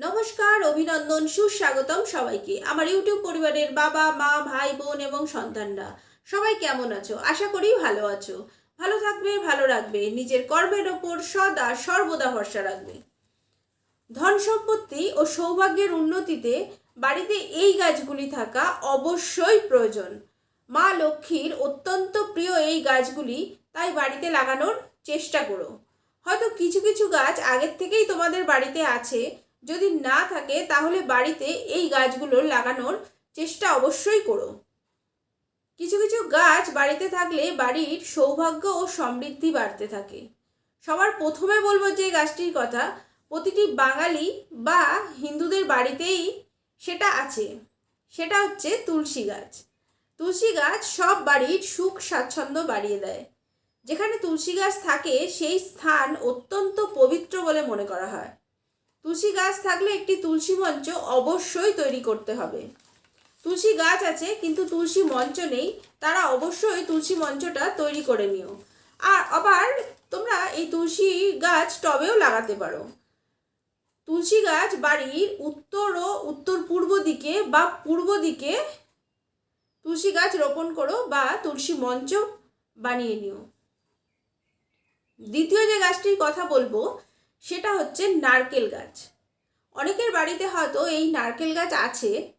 নমস্কার, অভিনন্দন, সুস্বাগতম সবাইকে। আমার ইউটিউব পরিবারের বাবা, মা, ভাই, বোন এবং সন্তানরা, সবাই কেমন আছো? আশা করি ভালো আছো। ভালো থাকবে, ভালো রাখবে। নিজের কর্মের ওপর সদা, সর্বদা ভরসা রাখবে। ধন সম্পত্তি ও সৌভাগ্যের উন্নতিতে বাড়িতে এই গাছগুলি থাকা অবশ্যই প্রয়োজন। মা লক্ষ্মীর অত্যন্ত প্রিয় এই গাছগুলি, তাই বাড়িতে লাগানোর চেষ্টা করো। হয়তো কিছু কিছু গাছ আগের থেকেই তোমাদের বাড়িতে আছে যদি না থাকে, তাহলে বাড়িতে এই গাছগুলো লাগানোর চেষ্টা অবশ্যই করো। কিছু কিছু গাছ বাড়িতে থাকলে বাড়ির সৌভাগ্য ও সমৃদ্ধি বাড়তে থাকে। সবার প্রথমে বলব যে গাছটির কথা, প্রতিটি বাঙালি বা হিন্দুদের বাড়িতেই সেটা আছে। সেটা হচ্ছে তুলসী গাছ। তুলসী গাছ সব বাড়ির সুখ স্বাচ্ছন্দ্য বাড়িয়ে দেয়। যেখানে তুলসী গাছ থাকে, সেই স্থান অত্যন্ত পবিত্র বলে মনে করা হয়। তুলসী গাছ থাকলে একটি তুলসী মঞ্চ অবশ্যই তৈরি করতে হবে। তুলসী গাছ আছে, কিন্তু তুলসী মঞ্চ নেই। তারা অবশ্যই তুলসী মঞ্চটা তৈরি করে নিও। আর আবার তোমরা এই তুলসী গাছ টবেও লাগাতে পারো। তুলসী গাছ বাড়ির উত্তর ও উত্তর পূর্ব দিকে বা পূর্ব দিকে তুলসী গাছ রোপণ করো বা তুলসী মঞ্চ বানিয়ে নিও। দ্বিতীয় যে গাছটির কথা বলব সেটা হচ্ছে নারকেল গাছ। অনেকের বাড়িতে হয়তো এই নারকেল গাছ আছে।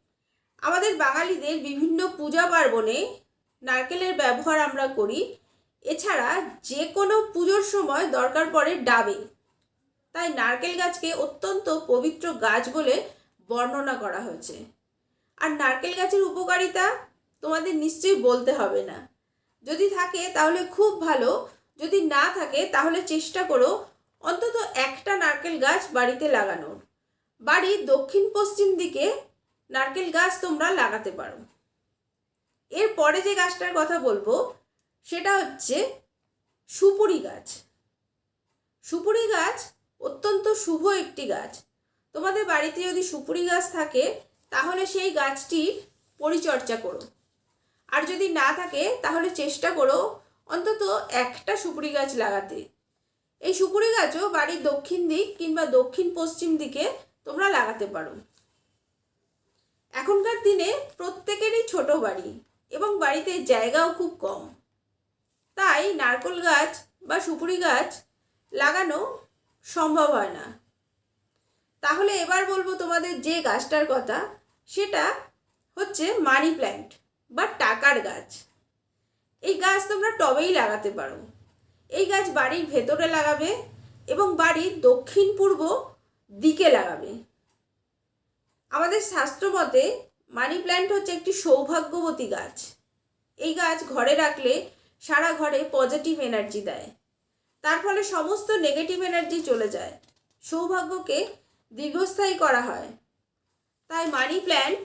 আমাদের বাঙালিদের বিভিন্ন পূজা পার্বণে নারকেলের ব্যবহার আমরা করি। এছাড়া যে কোনো পুজোর সময় দরকার পড়ে ডাবে। তাই নারকেল গাছকে অত্যন্ত পবিত্র গাছ বলে বর্ণনা করা হয়েছে। আর নারকেল গাছের উপকারিতা তোমাদের নিশ্চয়ই বলতে হবে না। যদি থাকে তাহলে খুব ভালো। যদি না থাকে তাহলে চেষ্টা করো অন্তত একটা নারকেল গাছ বাড়িতে লাগানোর। বাড়ির দক্ষিণ পশ্চিম দিকে নারকেল গাছ তোমরা লাগাতে পারো। এরপরে যে গাছটার কথা বলব, সেটা হচ্ছে সুপুরি গাছ। সুপুরি গাছ অত্যন্ত শুভ একটি গাছ। তোমাদের বাড়িতে যদি সুপুরি গাছ থাকে, তাহলে সেই গাছটির পরিচর্যা করো। আর যদি না থাকে, তাহলে চেষ্টা করো অন্তত একটা সুপুরি গাছ লাগাতে। এই সুপুরি গাছও বাড়ির দক্ষিণ দিক কিংবা দক্ষিণ পশ্চিম দিকে তোমরা লাগাতে পারো। এখনকার দিনে প্রত্যেকেরই ছোট বাড়ি এবং বাড়িতে জায়গাও খুব কম। তাই নারকল গাছ বা সুপুরি গাছ লাগানো সম্ভব হয় না। তাহলে এবার বলব তোমাদের যে গাছটার কথা, সেটা হচ্ছে মানি প্ল্যান্ট বা টাকার গাছ। এই গাছ তোমরা টবেই লাগাতে পারো। এই গাছ বাড়ির ভেতরে লাগাবে এবং বাড়ির দক্ষিণ পূর্ব দিকে লাগাবে। আমাদের শাস্ত্র মতে মানি প্ল্যান্ট হচ্ছে একটি সৌভাগ্যবতী গাছ। এই গাছ ঘরে রাখলে সারা ঘরে পজিটিভ এনার্জি দেয়। তার ফলে সমস্ত নেগেটিভ এনার্জি চলে যায়। সৌভাগ্যকে দীর্ঘস্থায়ী করা হয়। তাই মানি প্ল্যান্ট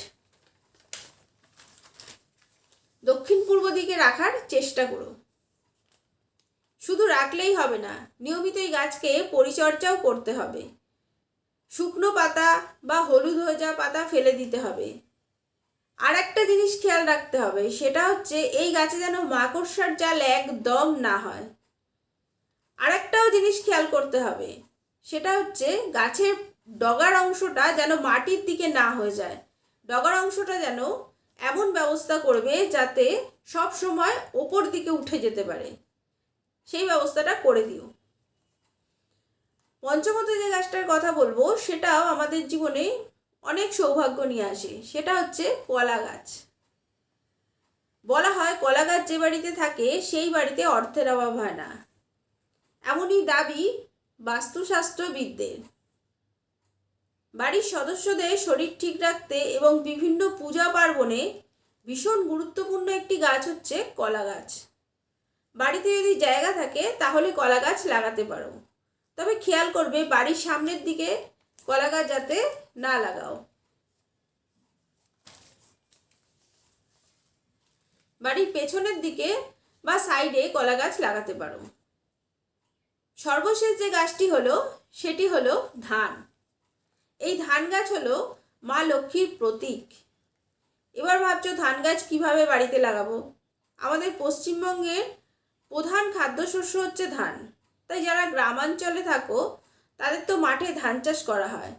দক্ষিণ পূর্ব দিকে রাখার চেষ্টা করো। শুধু রাখলেই হবে না, নিয়মিত এই গাছকে পরিচর্যাও করতে হবে। শুকনো পাতা বা হলুদ হয়ে যাওয়া পাতা ফেলে দিতে হবে। আর একটা জিনিস খেয়াল রাখতে হবে, সেটা হচ্ছে এই গাছে যেন মাকড়সার জাল একদম না হয়। আর একটাও জিনিস খেয়াল করতে হবে, সেটা হচ্ছে গাছের ডগার অংশটা যেন মাটির দিকে না হয়ে যায়। ডগার অংশটা যেন এমন ব্যবস্থা করবে যাতে সব সময় ওপর দিকে উঠে যেতে পারে। সেই ব্যবস্থাটা করে দিও। পঞ্চমত যে গাছটার কথা বলব, সেটাও আমাদের জীবনে অনেক সৌভাগ্য নিয়ে আসে। সেটা হচ্ছে কলা গাছ। বলা হয় কলা গাছ যে বাড়িতে থাকে, সেই বাড়িতে অর্থের অভাব হয় না। এমনই দাবি বাস্তুশাস্ত্রবিদদের। বাড়ির সদস্যদের শরীর ঠিক রাখতে এবং বিভিন্ন পূজা পার্বণে ভীষণ গুরুত্বপূর্ণ একটি গাছ হচ্ছে কলা গাছ। বাড়িতে যদি জায়গা থাকে, তাহলে কলা গাছ লাগাতে পারো। তবে খেয়াল করবে, বাড়ির সামনের দিকে কলা গাছ যাতে না লাগাও। বাড়ির পেছনের দিকে বা সাইডে কলা গাছ লাগাতে পারো। সর্বশেষ যে গাছটি হলো, সেটি হলো ধান। এই ধান গাছ হলো মা লক্ষ্মীর প্রতীক। এবার ভাবছ ধান গাছ কীভাবে বাড়িতে লাগাবো? আমাদের পশ্চিমবঙ্গের প্রধান খাদ্যশস্য হচ্ছে ধান। তাই যারা গ্রামাঞ্চলে থাকো, তাদের তো মাঠে ধান চাষ করা হয়।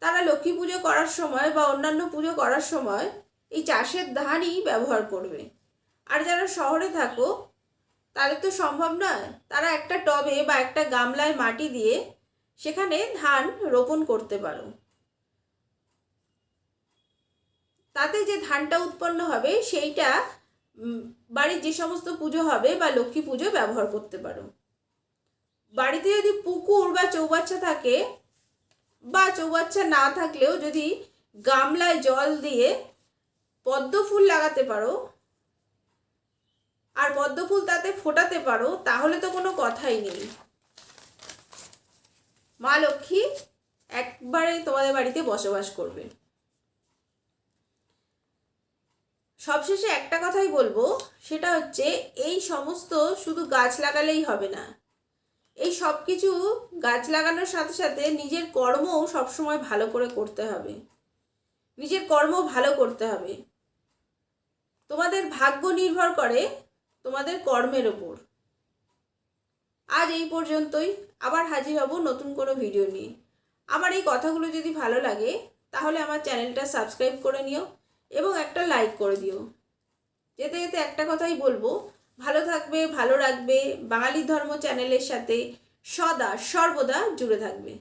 তারা লক্ষ্মী পুজো করার সময় বা অন্যান্য পুজো করার সময় এই চাষের ধানই ব্যবহার করবে। আর যারা শহরে থাকো, তাদের তো সম্ভব নয়। তারা একটা টবে বা একটা গামলায় মাটি দিয়ে সেখানে ধান রোপণ করতে পারো। তাতে যে ধানটা উৎপন্ন হবে, সেইটা বাড়ির যে সমস্ত পুজো হবে বা লক্ষ্মী পুজো ব্যবহার করতে পারো। বাড়িতে যদি পুকুর বা চৌবাচ্চা থাকে বা চৌবাচ্চা না থাকলেও যদি গামলায় জল দিয়ে পদ্ম ফুল লাগাতে পারো আর পদ্ম ফুল তাতে ফোটাতে পারো, তাহলে তো কোনো কথাই নেই। মা লক্ষ্মী একবারে তোমাদের বাড়িতে বসবাস করবে। সবশেষে একটা কথাই বলব, সেটা হচ্ছে এই সমস্ত শুধু গাছ লাগালেই হবে না। এই সব কিছু গাছ লাগানোর সাথে সাথে নিজের কর্মও সবসময় ভালো করে করতে হবে। নিজের কর্ম ভালো করতে হবে। তোমাদের ভাগ্য নির্ভর করে তোমাদের কর্মের ওপর। আজ এই পর্যন্তই। আবার হাজির হব নতুন কোনো ভিডিও নিয়ে। আমার এই কথাগুলো যদি ভালো লাগে, তাহলে আমার চ্যানেলটা সাবস্ক্রাইব করে নিও। এবং একটা লাইক করে দিও। যেতে যেতে একটা কথাই বলব, ভালো থাকবে, ভালো রাখবে, বাঙালি ধর্ম চ্যানেলের সাথে সদা সর্বদা জুড়ে থাকবে।